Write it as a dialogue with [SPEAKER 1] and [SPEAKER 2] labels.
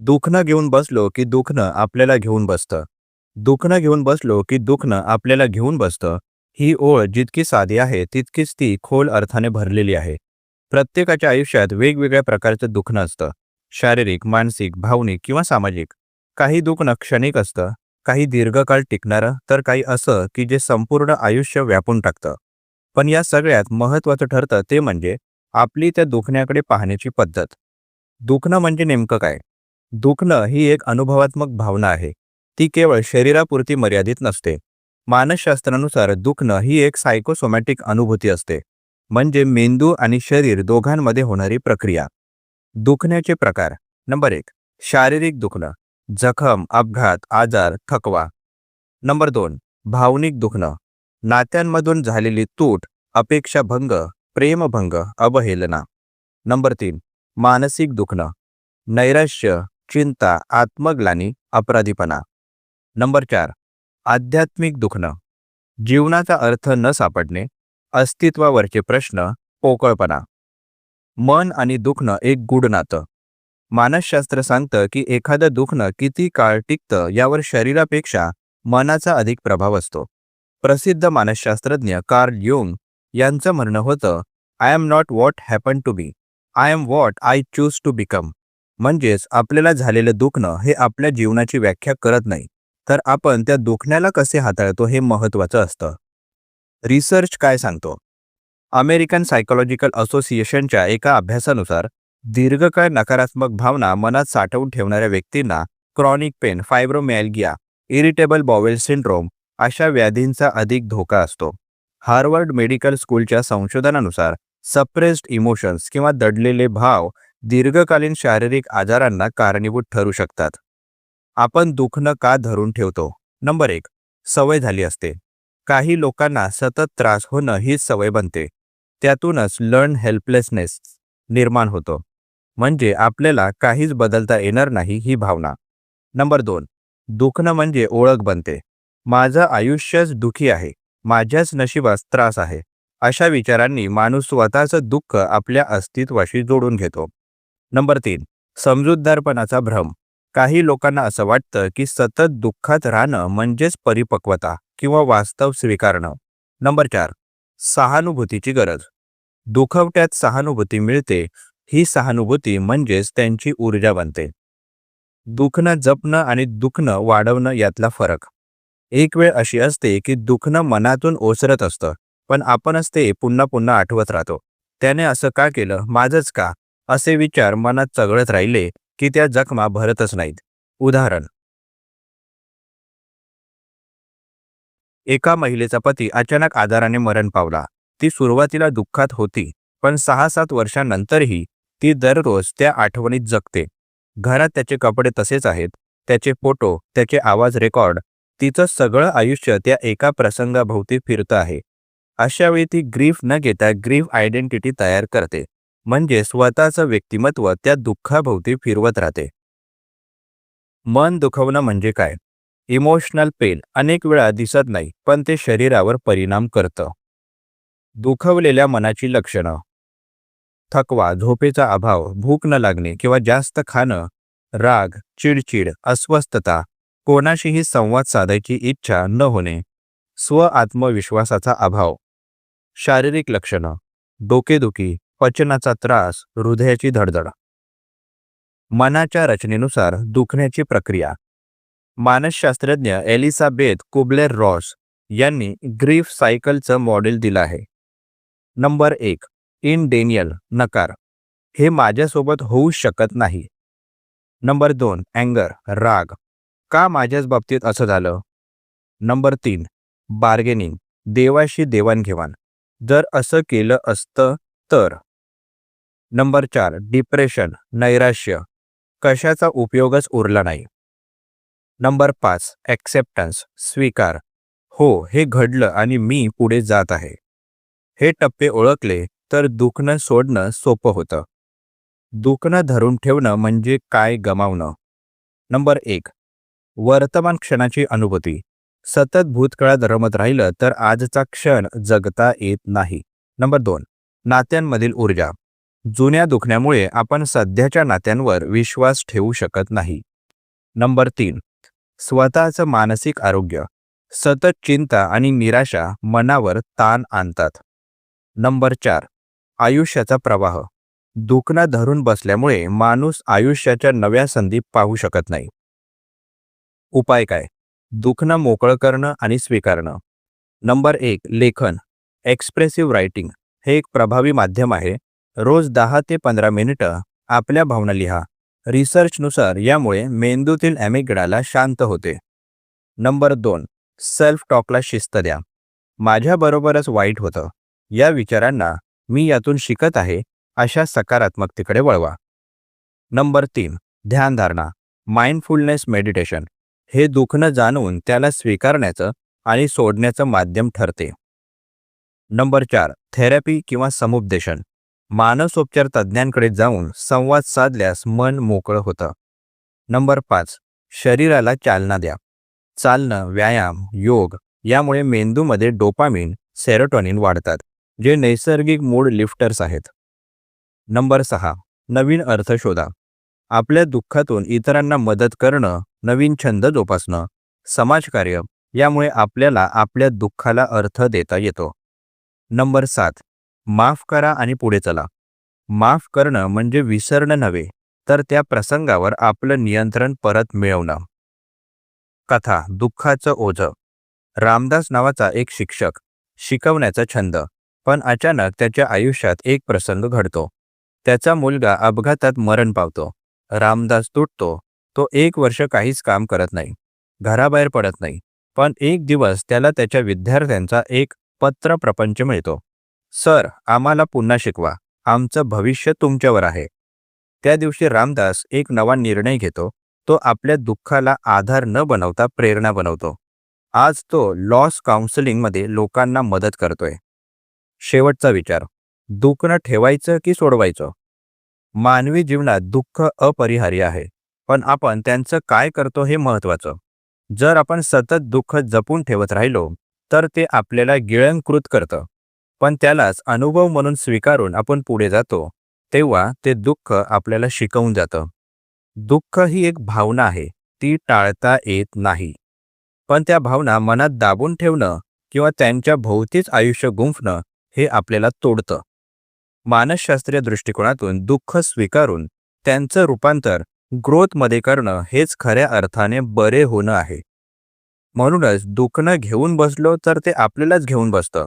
[SPEAKER 1] दुखणं घेऊन बसलो की दुखणं आपल्याला घेऊन बसतं. दुखणं घेऊन बसलो की दुखणं आपल्याला घेऊन बसतं. ही ओळ जितकी साधी आहे तितकीच ती खोल अर्थाने भरलेली आहे. प्रत्येकाच्या आयुष्यात वेगवेगळ्या प्रकारचं दुखणं असतं. शारीरिक मानसिक भावनिक किंवा सामाजिक. काही दुखणं क्षणिक असतं काही दीर्घकाळ टिकणारं तर काही असं की जे संपूर्ण आयुष्य व्यापून टाकतं. पण या सगळ्यात महत्त्वाचं ठरतं ते म्हणजे आपली त्या दुखण्याकडे पाहण्याची पद्धत. दुखणं म्हणजे नेमकं काय? दुखणं ही एक अनुभवात्मक भावना आहे. ती केवळ शरीरापुरती मर्यादित नसते. मानसशास्त्रानुसार दुखणं ही एक सायकोसोमॅटिक अनुभूती असते. म्हणजे मेंदू आणि शरीर दोघांमध्ये होणारी प्रक्रिया. दुखण्याचे प्रकार. नंबर एक. शारीरिक दुखणं. जखम अपघात आजार थकवा. नंबर दोन. भावनिक दुखणं. नात्यांमधून झालेली तूट अपेक्षाभंग प्रेमभंग अवहेलना. नंबर तीन. मानसिक दुखणं. नैराश्य चिंता आत्मग्लानी अपराधीपणा. नंबर चार आध्यात्मिक दुखणं. जीवनाचा अर्थ न सापडणे अस्तित्वावरचे प्रश्न पोकळपणा. मन आणि दुखणं एक गूढ नातं. मानसशास्त्र सांगतं की एखादं दुखणं किती काळ टिकतं यावर शरीरापेक्षा मनाचा अधिक प्रभाव असतो. प्रसिद्ध मानसशास्त्रज्ञ कार्ल युंग यांचं म्हणणं होतं I am not what happen to be I am what I choose to become म्हणजेच आपल्याला झालेलं दुखणं हे आपल्या जीवनाची व्याख्या करत नाही. तर आपण त्या दुखण्याला कसे हाताळतो हे महत्त्वाचं असतं. रिसर्च काय सांगतो? अमेरिकन सायकोलॉजिकल असोसिएशनच्या एका अभ्यासानुसार दीर्घकाळ नकारात्मक भावना मनात साठवून ठेवणाऱ्या व्यक्तींना chronic pain fibromyalgia irritable bowel syndrome अशा व्याधींचा अधिक धोका असतो. हार्वर्ड मेडिकल स्कूलच्या संशोधनानुसार सप्रेस्ड इमोशन्स किंवा दडलेले भाव दीर्घकालीन शारीरिक आजारांना कारणीभूत ठरू शकतात. आपण दुखणं का धरून ठेवतो? नंबर एक सवय झाली असते. काही लोकांना सतत त्रास होणं हीच सवय बनते. त्यातूनच लर्न हेल्पलेसनेस निर्माण होतो. म्हणजे आपल्याला काहीच बदलता येणार नाही ही भावना. नंबर दोन दुखणं म्हणजे ओळख बनते. माझं आयुष्यच दुखी आहे. माझ्याच नशिबास त्रास आहे. अशा विचारांनी माणूस स्वतःचं दुःख आपल्या अस्तित्वाशी जोडून घेतो. नंबर तीन समजूतदारपणाचा भ्रम. काही लोकांना असं वाटतं की सतत दुःखात राहणं म्हणजेच परिपक्वता किंवा वास्तव स्वीकारणं. नंबर चार सहानुभूतीची गरज. दुखवट्यात सहानुभूती मिळते ही सहानुभूती म्हणजेच त्यांची ऊर्जा बनते. दुखणं जपणं आणि दुखणं वाढवणं यातला फरक. एक वेळ अशी असते की दुखणं मनातून ओसरत असतं पण आपणच ते पुन्हा पुन्हा आठवत राहतो. त्याने असं का केलं माझंच का? असे विचार मनात चघळत राहिले की त्या जखमा भरतच नाहीत. उदाहरण. एका महिलेचा पती अचानक आजाराने मरण पावला. ती सुरुवातीला दुःखात होती पण सहा सात वर्षांनंतरही ती दररोज त्या आठवणीत जगते. घरात त्याचे कपडे तसेच आहेत त्याचे फोटो त्याचे आवाज रेकॉर्ड तिचं सगळं आयुष्य त्या एका प्रसंगाभोवती फिरतं आहे. अशावेळी ती ग्रीफ न घेता ग्रीफ आयडेंटिटी तयार करते. म्हणजे स्वतःचं व्यक्तिमत्व त्या दुःखाभोवती फिरवत राहते. मन दुखवणं म्हणजे काय? इमोशनल पेन अनेक वेळा दिसत नाही पण ते शरीरावर परिणाम करतं. दुखवलेल्या मनाची लक्षणं. थकवा झोपेचा अभाव भूक न लागणे किंवा जास्त खाणं राग चिडचिड अस्वस्थता कोणाशीही संवाद साधायची इच्छा न होणे स्व आत्मविश्वासाचा अभाव. शारीरिक लक्षणं. डोकेदुखी पचनाचा त्रास हृदयाची धडधड. मनाच्या रचनेनुसार दुखण्याची प्रक्रिया. मानसशास्त्रज्ञ एलिसाबेथ कुबलेर रॉस यांनी ग्रीफ सायकलचं मॉडेल दिलं आहे. नंबर एक इन डेनियल नकार. हे माझ्यासोबत होऊ शकत नाही. नंबर दोन अँगर राग. का माझ्याच बाबतीत असं झालं? नंबर तीन बार्गेनिंग देवाशी देवाणघेवाण. जर असं केलं असतं तर? नंबर चार डिप्रेशन नैराश्य. कशाचा उपयोगच उरला नाही. नंबर पाच ॲक्सेप्टन्स स्वीकार. हो हे घडलं आणि मी पुढे जात आहे. हे टप्पे ओळखले तर दुखणं सोडणं सोपं होतं. दुखणं धरून ठेवणं म्हणजे काय गमावणं? नंबर एक वर्तमान क्षणाची अनुभूती. सतत भूतकाळात रमत राहिलं तर आजचा क्षण जगता येत नाही. नंबर दोन नात्यांमधील ऊर्जा. जुन्या दुखण्यामुळे आपण सध्याच्या नात्यांवर विश्वास ठेवू शकत नाही. नंबर तीन स्वतःचं मानसिक आरोग्य. सतत चिंता आणि निराशा मनावर ताण आणतात. नंबर चार आयुष्याचा प्रवाह. दुखणं धरून बसल्यामुळे माणूस आयुष्याच्या नव्या संधी पाहू शकत नाही. उपाय काय? दुखणं मोकळं करणं आणि स्वीकारणं. नंबर एक लेखन. Expressive writing. हे एक प्रभावी माध्यम आहे. रोज दहा ते पंधरा मिनिटं आपल्या भावना लिहा. रिसर्चनुसार यामुळे मेंदूतील ॲमिगडाला शांत होते. नंबर दोन सेल्फ टॉकला शिस्त द्या. माझ्याबरोबरच वाईट होतं. या विचारांना मी यातून शिकत आहे अशा सकारात्मकतेकडे वळवा. नंबर तीन ध्यानधारणा माइंडफुलनेस मेडिटेशन. हे दुखणं जाणून त्याला स्वीकारण्याचं आणि सोडण्याचं माध्यम ठरते. नंबर चार थेरपी किंवा समुपदेशन. मानसोपचार तज्ज्ञांकडे जाऊन संवाद साधल्यास मन मोकळं होतं. नंबर पाच शरीराला चालना द्या. चालणं व्यायाम योग यामुळे मेंदूमध्ये डोपामिन सेरोटॉनिन वाढतात जे नैसर्गिक मूड लिफ्टर्स आहेत. नंबर सहा नवीन अर्थ शोधा. आपल्या दुःखातून इतरांना मदत करणं नवीन छंद जोपासणं समाजकार्य यामुळे आपल्याला आपल्या दुःखाला अर्थ देता येतो. नंबर सात माफ करा आणि पुढे चला. माफ करणं म्हणजे विसरणं नव्हे तर त्या प्रसंगावर आपलं नियंत्रण परत मिळवणं. कथा दुःखाचं ओझं. रामदास नावाचा एक शिक्षक शिकवण्याचा छंद पण अचानक त्याच्या आयुष्यात एक प्रसंग घडतो. त्याचा मुलगा अपघातात मरण पावतो. रामदास तुटतो. तो एक वर्ष काहीच काम करत नाही. घराबाहेर पडत नाही. पण एक दिवस त्याला त्याच्या विद्यार्थ्यांचा एक पत्र प्रपंच मिळतो. सर आम्हाला पुन्हा शिकवा. आमचं भविष्य तुमच्यावर आहे. त्या दिवशी रामदास एक नवा निर्णय घेतो. तो आपल्या दुःखाला आधार न बनवता प्रेरणा बनवतो. आज तो लॉस काउन्सिलिंगमध्ये लोकांना मदत करतोय. शेवटचा विचार. दुखणं ठेवायचं की सोडवायचं? मानवी जीवनात दुःख अपरिहार्य आहे. पण आपण त्यांचं काय करतो हे महत्त्वाचं. जर आपण सतत दुःख जपून ठेवत राहिलो तर ते आपल्याला गिळंकृत करतं. पण त्यालाच अनुभव म्हणून स्वीकारून आपण पुढे जातो तेव्हा ते दुःख आपल्याला शिकवून जातं. दुःख ही एक भावना आहे ती टाळता येत नाही. पण त्या भावना मनात दाबून ठेवणं किंवा त्यांच्या भोवतीच आयुष्य गुंफणं हे आपल्याला तोडतं. मानसशास्त्रीय दृष्टिकोनातून दुःख स्वीकारून त्यांचं रूपांतर ग्रोथमध्ये करणं हेच खऱ्या अर्थाने बरे होणं आहे. म्हणूनच दुखणं घेऊन बसलो तर ते आपल्यालाच घेऊन बसतं.